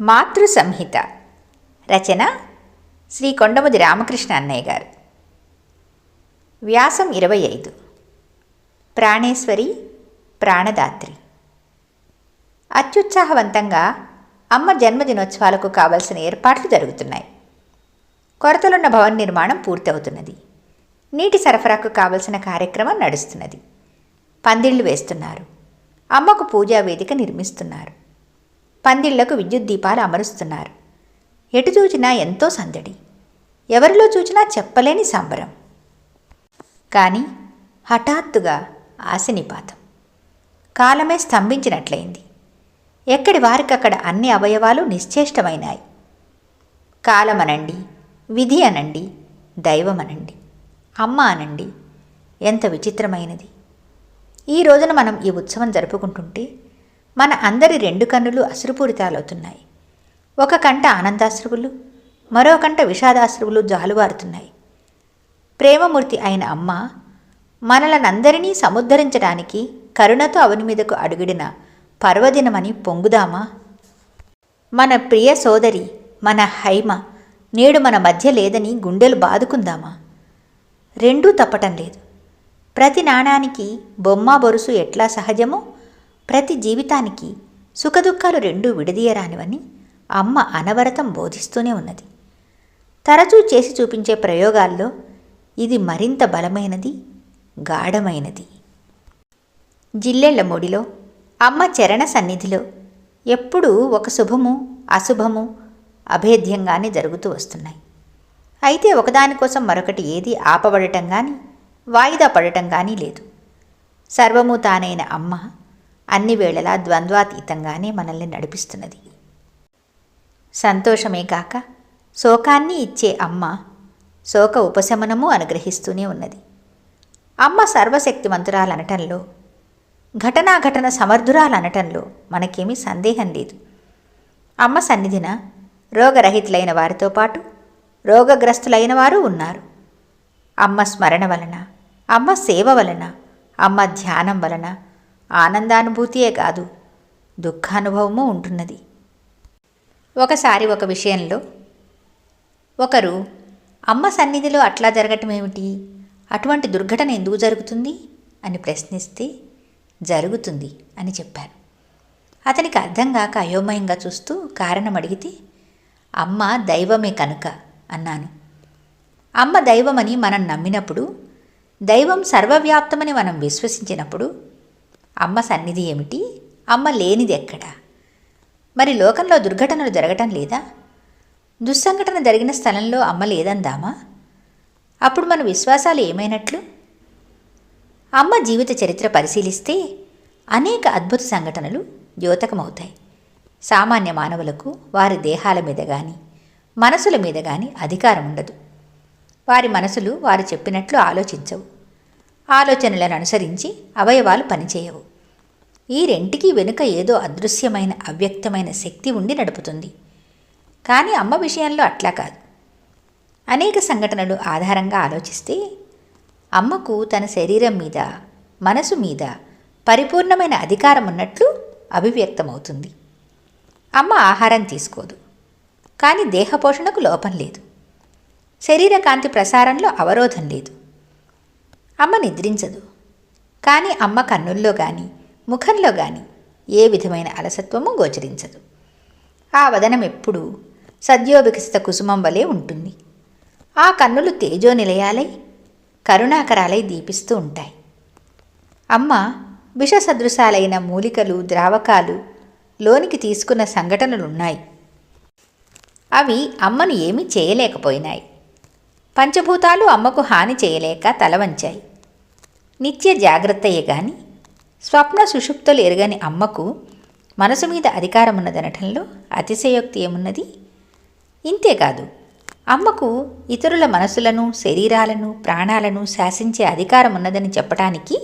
మాతృ సంహిత రచన శ్రీ కొండముది రామకృష్ణ అన్నయ్య గారు. వ్యాసం ఇరవై ఐదు ప్రాణేశ్వరి ప్రాణదాత్రి. అత్యుత్సాహవంతంగా అమ్మ జన్మదినోత్సవాలకు కావలసిన ఏర్పాట్లు జరుగుతున్నాయి. కొరతలున్న భవన నిర్మాణం పూర్తవుతున్నది. నీటి సరఫరాకు కావలసిన కార్యక్రమం నడుస్తున్నది. పందిళ్ళు వేస్తున్నారు. అమ్మకు పూజా వేదిక నిర్మిస్తున్నారు. పందిళ్ళకు విద్యుత్ దీపాలు అమరుస్తున్నారు. ఎటు చూచినా ఎంతో సందడి. ఎవరిలో చూచినా చెప్పలేని సంబరం. కానీ హఠాత్తుగా ఆశనిపాతం. కాలమే స్తంభించినట్లయింది. ఎక్కడి వారికక్కడ అన్ని అవయవాలు నిశ్చేష్టమైనాయి. కాలమనండి విధి అనండి దైవమనండి అమ్మ అనండి ఎంత విచిత్రమైనది. ఈ రోజున మనం ఈ ఉత్సవం జరుపుకుంటుంటే మన అందరి రెండు కన్నులు అశ్రుపూరితాలవుతున్నాయి. ఒక కంట ఆనందాశ్రువులు మరో కంట విషాదాశ్రువులు జాలువారుతున్నాయి. ప్రేమమూర్తి అయిన అమ్మ మనలనందరినీ సముద్ధరించడానికి కరుణతో అవని మీదకు అడుగిడిన పర్వదినమని పొంగుదామా? మన ప్రియ సోదరి మన హైమ నేడు మన మధ్య లేదని గుండెలు బాదుకుందామా? రెండూ తప్పటం లేదు. ప్రతి నాణానికి బొమ్మ బొరుసు ఎట్లా సహజమో ప్రతి జీవితానికి సుఖదుఖాలు రెండూ విడదీయరానివని అమ్మ అనవరతం బోధిస్తూనే ఉన్నది. తరచూ చేసి చూపించే ప్రయోగాల్లో ఇది మరింత బలమైనది గాఢమైనది. జిల్లెళ్ళ ముడిలో అమ్మ చరణ సన్నిధిలో ఎప్పుడూ ఒక శుభము అశుభము అభేద్యంగానే జరుగుతూ వస్తున్నాయి. అయితే ఒకదానికోసం మరొకటి ఏది ఆపబడటం కానీ వాయిదా పడటం కానీ లేదు. సర్వము తానైన అమ్మ అన్ని వేళలా ద్వంద్వాతీతంగానే మనల్ని నడిపిస్తున్నది. సంతోషమే కాక శోకాన్ని ఇచ్చే అమ్మ శోక ఉపశమనము అనుగ్రహిస్తూనే ఉన్నది. అమ్మ సర్వశక్తివంతురాలనటంలో ఘటనాఘటన సమర్థురాలనటంలో మనకేమీ సందేహం లేదు. అమ్మ సన్నిధిన రోగరహితులైన వారితో పాటు రోగగ్రస్తులైన వారు ఉన్నారు. అమ్మ స్మరణ వలన అమ్మ సేవ వలన అమ్మ ధ్యానం వలన ఆనందానుభూతియే కాదు దుఃఖానుభవము ఉంటున్నది. ఒకసారి ఒక విషయంలో ఒకరు అమ్మ సన్నిధిలో అట్లా జరగటం ఏమిటి? అటువంటి దుర్ఘటన ఎందుకు జరుగుతుంది? అని ప్రశ్నిస్తే జరుగుతుంది అని చెప్పాను. అతనికి అర్థం కాక అయోమయంగా చూస్తూ కారణం అడిగితే అమ్మ దైవమే కనుక అన్నాను. అమ్మ దైవమని మనం నమ్మినప్పుడు దైవం సర్వవ్యాప్తమని మనం విశ్వసించినప్పుడు అమ్మ సన్నిధి ఏమిటి? అమ్మ లేనిది ఎక్కడా? మరి లోకంలో దుర్ఘటనలు జరగటం లేదా? దుస్సంఘటన జరిగిన స్థలంలో అమ్మ లేదందామా? అప్పుడు మన విశ్వాసాలు ఏమైనట్లు? అమ్మ జీవిత చరిత్ర పరిశీలిస్తే అనేక అద్భుత సంఘటనలు ద్యోతకమవుతాయి. సామాన్య మానవులకు వారి దేహాల మీద కానీ మనసుల మీద కానీ అధికారం ఉండదు. వారి మనసులు వారు చెప్పినట్లు ఆలోచించవు. ఆలోచనలను అనుసరించి అవయవాలు పనిచేయవు. ఈ రెంటికి వెనుక ఏదో అదృశ్యమైన అవ్యక్తమైన శక్తి ఉండి నడుపుతుంది. కానీ అమ్మ విషయంలో అట్లా కాదు. అనేక సంఘటనలు ఆధారంగా ఆలోచిస్తే అమ్మకు తన శరీరం మీద మనసు మీద పరిపూర్ణమైన అధికారం ఉన్నట్లు అభివ్యక్తమవుతుంది. అమ్మ ఆహారం తీసుకోదు. కానీ దేహపోషణకు లోపం లేదు. శరీర కాంతి ప్రసారంలో అవరోధం లేదు. అమ్మ నిద్రించదు. కానీ అమ్మ కన్నుల్లో కానీ ముఖంలో కానీ ఏ విధమైన అలసత్వము గోచరించదు. ఆ వదనం ఎప్పుడూ సద్యోవికసిత కుసుమం వలె ఉంటుంది. ఆ కన్నులు తేజో నిలయాలై కరుణాకరాలై దీపిస్తూ ఉంటాయి. అమ్మ విషసదృశాలైన మూలికలు ద్రావకాలు లోనికి తీసుకున్న సంఘటనలున్నాయి. అవి అమ్మను ఏమీ చేయలేకపోయినాయి. పంచభూతాలు అమ్మకు హాని చేయలేక తలవంచాయి నిత్య జాగ్రత్తయే గాని స్వప్న సుషుప్తులు ఎరగని అమ్మకు మనసు మీద అధికారం ఉన్నదనటంలో అతిశయోక్తి ఏమున్నది? ఇంతేకాదు అమ్మకు ఇతరుల మనసులను శరీరాలను ప్రాణాలను శాసించే అధికారం ఉన్నదని చెప్పటానికి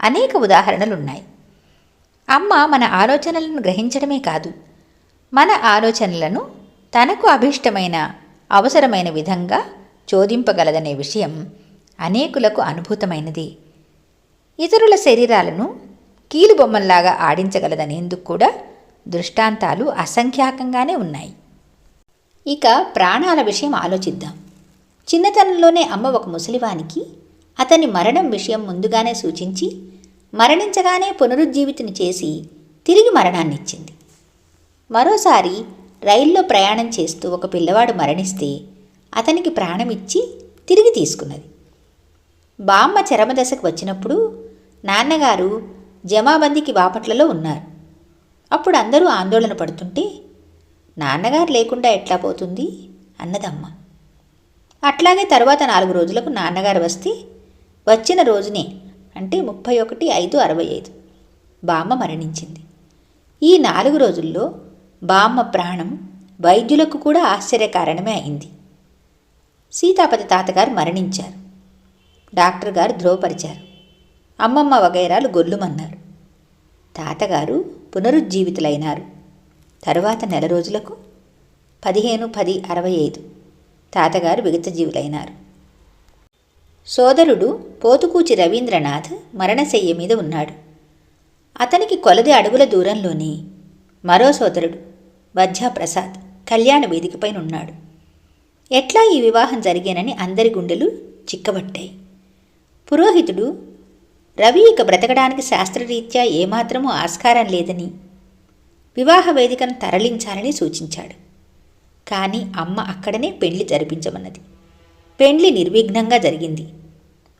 అనేక ఉదాహరణలున్నాయి. అమ్మ మన ఆలోచనలను గ్రహించడమే కాదు మన ఆలోచనలను తనకు అభిష్టమైన అవసరమైన విధంగా చోదింపగలదనే విషయం అనేకులకు అనుభూతమైనది. ఇతరుల శరీరాలను కీలుబొమ్మల్లాగా ఆడించగలదనేందుకు కూడా దృష్టాంతాలు అసంఖ్యాకంగానే ఉన్నాయి. ఇక ప్రాణాల విషయం ఆలోచిద్దాం. చిన్నతనంలోనే అమ్మ ఒక ముసలివానికి అతని మరణం విషయం ముందుగానే సూచించి మరణించగానే పునరుజ్జీవితిని చేసి తిరిగి మరణాన్నిచ్చింది. మరోసారి రైల్లో ప్రయాణం చేస్తూ ఒక పిల్లవాడు మరణిస్తే అతనికి ప్రాణమిచ్చి తిరిగి తీసుకున్నది. బామ్మ చరమదశకు వచ్చినప్పుడు నాన్నగారు జమాబందీకి బాపట్లలో ఉన్నారు. అప్పుడు అందరూ ఆందోళన పడుతుంటే నాన్నగారు లేకుండా ఎట్లా పోతుంది? అన్నదమ్మ. అట్లాగే తర్వాత నాలుగు రోజులకు నాన్నగారు వస్తే వచ్చిన రోజునే అంటే ముప్పై ఒకటి ఐదు అరవై ఐదు బామ్మ మరణించింది. ఈ నాలుగు రోజుల్లో బామ్మ ప్రాణం వైద్యులకు కూడా ఆశ్చర్యకారణమే అయింది. సీతాపతి తాతగారు మరణించారు. డాక్టర్ గారు ధ్రువపరిచారు అమ్మమ్మ వగైరాలు గొల్లుమన్నారు. తాతగారు పునరుజ్జీవితులైనారు. తరువాత నెల రోజులకు పదిహేను పది అరవై ఐదు తాతగారు విగతజీవులైనారు. సోదరుడు పోతుకూచి రవీంద్రనాథ్ మరణశయ్య మీద ఉన్నాడు. అతనికి కొలది అడుగుల దూరంలోని మరో సోదరుడు వధ్యాప్రసాద్ కళ్యాణ వేదికపైనున్నాడు ఎట్లా ఈ వివాహం జరిగేనని అందరి గుండెలు చిక్కబట్టాయి. పురోహితుడు రవి ఇక బ్రతకడానికి శాస్త్రరీత్యా ఏమాత్రమూ ఆస్కారం లేదని వివాహ వేదికను తరలించాలని సూచించాడు. కానీ అమ్మ అక్కడనే పెళ్ళి జరిపించమన్నది. పెండ్లి నిర్విఘ్నంగా జరిగింది.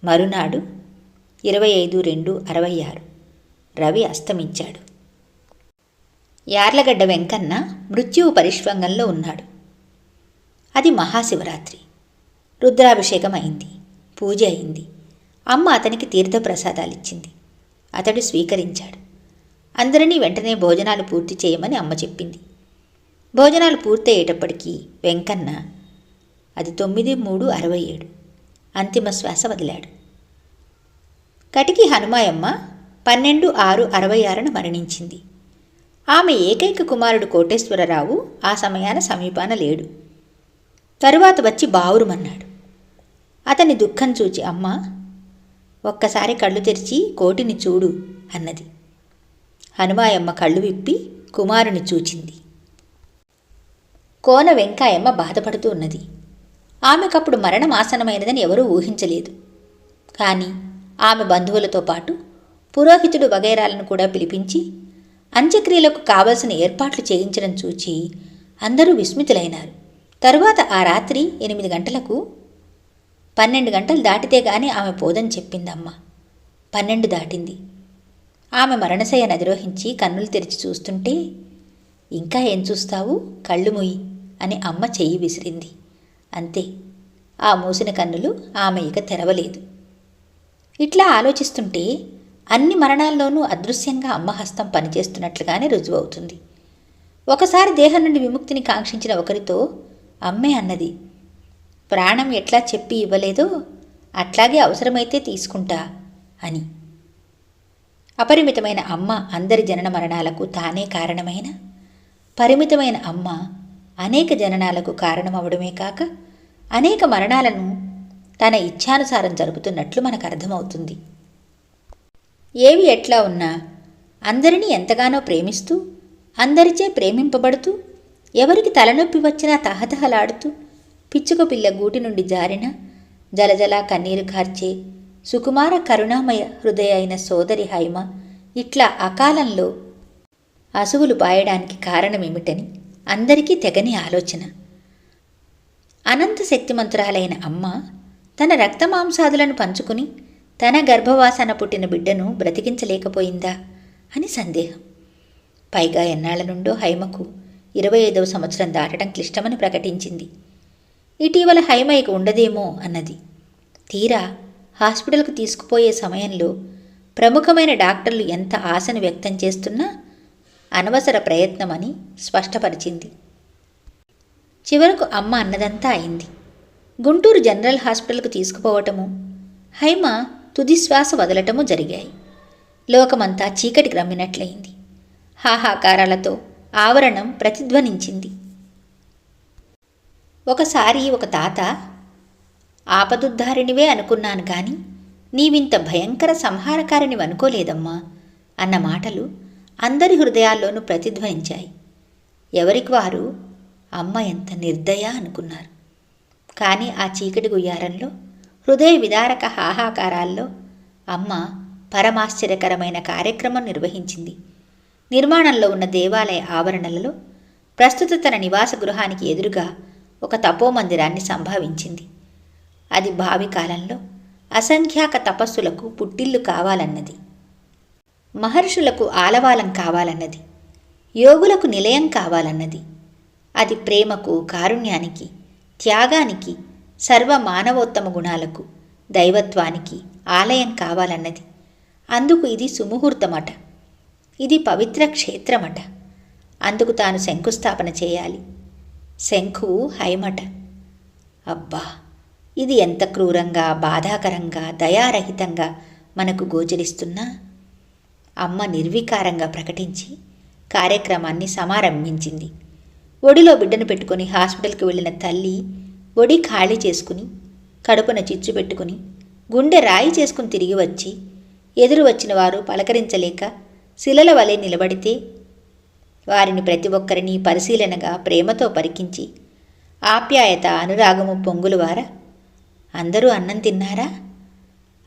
మరునాడు ఇరవై ఐదు రెండు అరవై ఆరు. రవి అస్తమించాడు. యార్లగడ్డ వెంకన్న మృత్యువు పరిష్వంగంలో ఉన్నాడు. అది మహాశివరాత్రి. రుద్రాభిషేకం అయింది పూజ అయింది. అమ్మ అతనికి తీర్థప్రసాదాలిచ్చింది. అతడు స్వీకరించాడు. అందరినీ వెంటనే భోజనాలు పూర్తి చేయమని అమ్మ చెప్పింది. భోజనాలు పూర్తయ్యేటప్పటికీ వెంకన్న అది తొమ్మిది మూడు అరవై ఏడు అంతిమ శ్వాస వదిలాడు. కటికి హనుమాయమ్మ పన్నెండు ఆరు అరవై ఆరున మరణించింది. ఆమె ఏకైక కుమారుడు కోటేశ్వరరావు ఆ సమయాన సమీపాన లేడు. తరువాత వచ్చి బావురుమన్నాడు. అతని దుఃఖం చూచి అమ్మ ఒక్కసారి కళ్ళు తెరిచి కోటిని చూడు అన్నది. హనుమాయమ్మ కళ్ళు విప్పి కుమారుని చూచింది. కోన వెంకాయమ్మ బాధపడుతూ ఉన్నది. ఆమెకప్పుడు మరణం ఆసనమైనదని ఎవరూ ఊహించలేదు. కానీ ఆమె బంధువులతో పాటు పురోహితుడు వగైరాలను కూడా పిలిపించి అంత్యక్రియలకు కావలసిన ఏర్పాట్లు చేయించడం చూచి అందరూ విస్మితులైనారు. తరువాత ఆ రాత్రి ఎనిమిది గంటలకు పన్నెండు గంటలు దాటితే గాని ఆమె పోదని చెప్పిందమ్మ. పన్నెండు దాటింది. ఆమె మరణశయ్యను అధిరోహించి కన్నులు తెరిచి చూస్తుంటే ఇంకా ఏం చూస్తావు? కళ్ళు ముయ్యి అని అమ్మ చెయ్యి విసిరింది. అంతే. ఆ మూసిన కన్నులు ఆమె ఇక తెరవలేదు. ఇట్లా ఆలోచిస్తుంటే అన్ని మరణాల్లోనూ అదృశ్యంగా అమ్మ హస్తం పనిచేస్తున్నట్లుగానే రుజువవుతుంది. ఒకసారి దేహం నుండి విముక్తిని కాంక్షించిన ఒకరితో అమ్మే అన్నది. ప్రాణం ఎట్లా చెప్పి ఇవ్వలేదో అట్లాగే అవసరమైతే తీసుకుంటా అని. అపరిమితమైన అమ్మ అందరి జనన మరణాలకు తానే కారణమైన పరిమితమైన అమ్మ అనేక జననాలకు కారణమవడమే కాక అనేక మరణాలను తన ఇచ్ఛానుసారం జరుపుతున్నట్లు మనకు అర్థమవుతుంది. ఏవి ఎట్లా ఉన్నా అందరినీ ఎంతగానో ప్రేమిస్తూ అందరిచే ప్రేమింపబడుతూ ఎవరికి తలనొప్పి వచ్చినా తహతహలాడుతూ పిచ్చుక పిల్ల గూటి నుండి జారిన జలజలా కన్నీరు కార్చే సుకుమార కరుణామయ హృదయ అయిన సోదరి హైమ ఇట్లా అకాలంలో అసువులు పాయడానికి కారణమేమిటని అందరికీ తెగని ఆలోచన. అనంత శక్తిమంతురాలైన అమ్మ తన రక్తమాంసాదులను పంచుకుని తన గర్భవాసన పుట్టిన బిడ్డను బ్రతికించలేకపోయిందా అని సందేహం. పైగా ఎన్నాళ్ళ నుండో హైమకు ఇరవై ఐదవ సంవత్సరం దాటడం క్లిష్టమని ప్రకటించింది. ఇటీవల హైమైకి ఉండదేమో అన్నది. తీరా హాస్పిటల్కు తీసుకుపోయే సమయంలో ప్రముఖమైన డాక్టర్లు ఎంత ఆశను వ్యక్తం చేస్తున్నా అనవసర ప్రయత్నమని స్పష్టపరిచింది. చివరకు అమ్మ అన్నదంతా అయింది. గుంటూరు జనరల్ హాస్పిటల్కు తీసుకుపోవటము హైమ తుదిశ్వాస వదలటము జరిగాయి. లోకమంతా చీకటి గ్రమ్మినట్లయింది. హాహాకారాలతో ఆవరణం ప్రతిధ్వనించింది. ఒకసారి ఒక తాత ఆపదుద్ధారినివే అనుకున్నాను గాని నీవింత భయంకర సంహారకారిని అనుకోలేదమ్మా అన్న మాటలు అందరి హృదయాల్లోనూ ప్రతిధ్వనించాయి. ఎవరికి వారు అమ్మ ఎంత నిర్దయ అనుకున్నారు. కానీ ఆ చీకటి గుయ్యారంలో హృదయ విదారక హాహాకారాల్లో అమ్మ పరమాశ్చర్యకరమైన కార్యక్రమం నిర్వహించింది. నిర్మాణంలో ఉన్న దేవాలయ ఆవరణలలో ప్రస్తుత తన నివాస గృహానికి ఎదురుగా ఒక తపోమందిరాన్ని సంభావించింది. అది భావి కాలంలో అసంఖ్యాక తపస్సులకు పుట్టిల్లు కావాలన్నది. మహర్షులకు ఆలవాలం కావాలన్నది. యోగులకు నిలయం కావాలన్నది. అది ప్రేమకు కారుణ్యానికి త్యాగానికి సర్వ మానవోత్తమ గుణాలకు దైవత్వానికి ఆలయం కావాలన్నది. అందుకు ఇది సుముహూర్తమట. ఇది పవిత్ర క్షేత్రమట. అందుకు తాను శంకుస్థాపన చేయాలి. శంఖు హైమట అబ్బా! ఇది ఎంత క్రూరంగా బాధాకరంగా దయారహితంగా మనకు గోచరిస్తున్నా? అమ్మ నిర్వికారంగా ప్రకటించి కార్యక్రమాన్ని సమారంభించింది. ఒడిలో బిడ్డను పెట్టుకుని హాస్పిటల్కి వెళ్ళిన తల్లి ఒడి ఖాళీ చేసుకుని కడుపున చిచ్చు పెట్టుకుని గుండె రాయి చేసుకుని తిరిగి వచ్చి ఎదురు వచ్చిన వారు పలకరించలేక శిలల వలె నిలబడితే వారిని ప్రతి ఒక్కరిని పరిశీలనగా ప్రేమతో పరికించి ఆప్యాయత అనురాగము పొంగులువార అందరూ అన్నం తిన్నారా?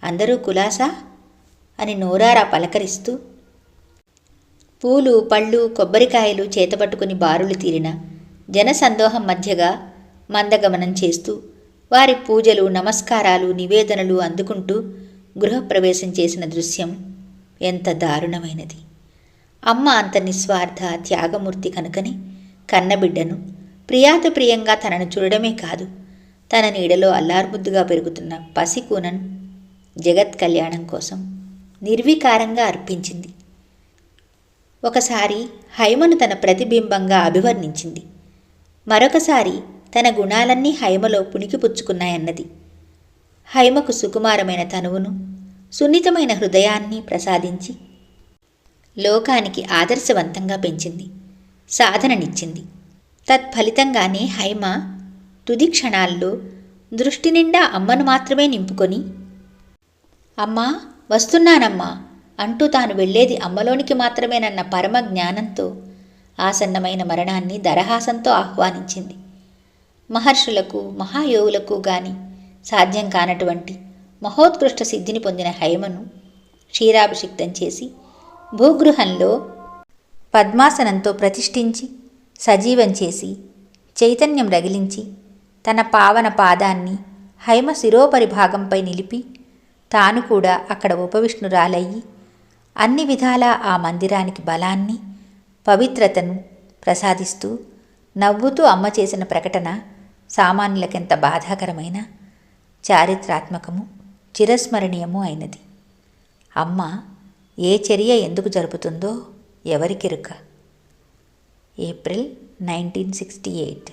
అందరూ కులాసా? అని నోరారా పలకరిస్తూ పూలు పళ్ళు కొబ్బరికాయలు చేతపట్టుకుని బారులు తీరిన జనసందోహం మధ్యగా మందగమనం చేస్తూ వారి పూజలు నమస్కారాలు నివేదనలు అందుకుంటూ గృహప్రవేశం చేసిన దృశ్యం ఎంత దారుణమైనది. అమ్మ అంత నిస్వార్థ త్యాగమూర్తి కనుకని కన్నబిడ్డను ప్రియాత ప్రియంగా తనను చూడడమే కాదు తన నీడలో అల్లార్బుద్దుగా పెరుగుతున్న పసికూనను జగత్ కళ్యాణం కోసం నిర్వికారంగా అర్పించింది. ఒకసారి హైమను తన ప్రతిబింబంగా అభివర్ణించింది. మరొకసారి తన గుణాలన్నీ హైమలో పుణికిపుచ్చుకున్నాయన్నది హైమకు సుకుమారమైన తనువును సున్నితమైన హృదయాన్ని ప్రసాదించి లోకానికి ఆదర్శవంతంగా పెంచింది సాధననిచ్చింది. తత్ఫలితంగానే హైమ తుది క్షణాల్లో దృష్టి నిండా అమ్మను మాత్రమే నింపుకొని అమ్మా వస్తున్నానమ్మా అంటూ తాను వెళ్ళేది అమ్మలోనికి మాత్రమేనన్న పరమ జ్ఞానంతో ఆసన్నమైన మరణాన్ని దరహాసంతో ఆహ్వానించింది. మహర్షులకు మహాయోగులకు గాని సాధ్యం కానటువంటి మహోత్కృష్ట సిద్ధిని పొందిన హైమను క్షీరాభిషిక్తం చేసి భూగృహంలో పద్మాసనంతో ప్రతిష్ఠించి సజీవం చేసి చైతన్యం రగిలించి తన పావన పాదాన్ని హైమ శిరోపరి భాగంపై నిలిపి తాను కూడా అక్కడ ఉపవిష్ణురాలయ్యి అన్ని విధాలా ఆ మందిరానికి బలాన్ని పవిత్రతను ప్రసాదిస్తూ నవ్వుతూ అమ్మ చేసిన ప్రకటన సామాన్యులకెంత బాధాకరమైన చారిత్రాత్మకము. చిరస్మరణీయము అయినది. అమ్మ ఏ చర్య ఎందుకు జరుపుతుందో ఎవరికెరుక ఏప్రిల్ నైన్టీన్ సిక్స్టీ ఎయిట్.